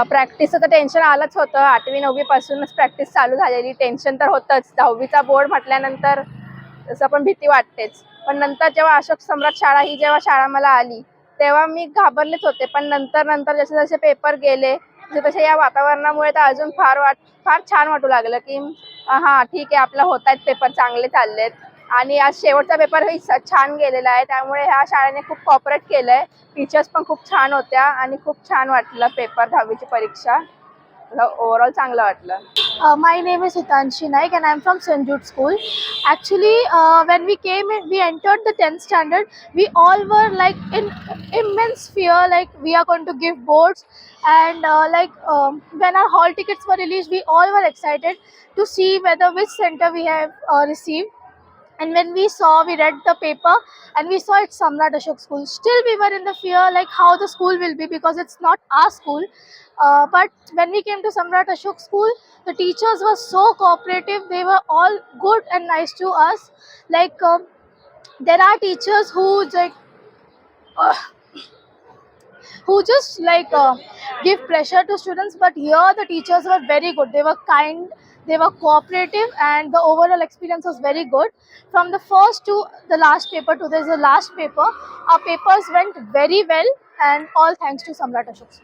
प्रॅक्टिसचं तर टेन्शन आलंच होतं. आठवी नववीपासूनच प्रॅक्टिस चालू झालेली. टेन्शन तर होतंच. दहावीचा बोर्ड म्हटल्यानंतर तसं पण भीती वाटतेच. पण नंतर जेव्हा अशोक सम्राट शाळा ही जेव्हा शाळा मला आली तेव्हा मी घाबरलेच होते. पण नंतर नंतर जसे जसे पेपर गेले तसे तसे या वातावरणामुळे तर अजून फार वाट फार छान वाटू लागलं की हां ठीक आहे. आपलं होत आहेत पेपर चांगले चाललेत. आणि आज शेवटचा पेपर ही छान गेलेला आहे. त्यामुळे ह्या शाळेने खूप कॉपरेट केलं आहे टीचर्स पण खूप छान होत्या आणि खूप छान वाटलं पेपर दहावीची परीक्षा. ओवरऑल चांगलं वाटलं. My name is Hitanshi Naik and I am from saint school actually when we came we entered the tenth standard we all were like in immense fear like we are gone to give boards and like when our hall tickets for release we all were excited to see whether which centre we have receive And when we saw, we read the paper and we saw it's Samrat Ashok School. Still, we were in the fear like how the school will be because it's not our school. Uh, but when we came to Samrat Ashok School, the teachers were so cooperative. They were all good and nice to us. Like um, there are teachers who like who just like uh, give pressure to students, but here the teachers were very good. They were kind. They were cooperative, and the overall experience was very good. From the first to the last paper to this the last paper, our papers went very well, and all thanks to Samrat Ashok.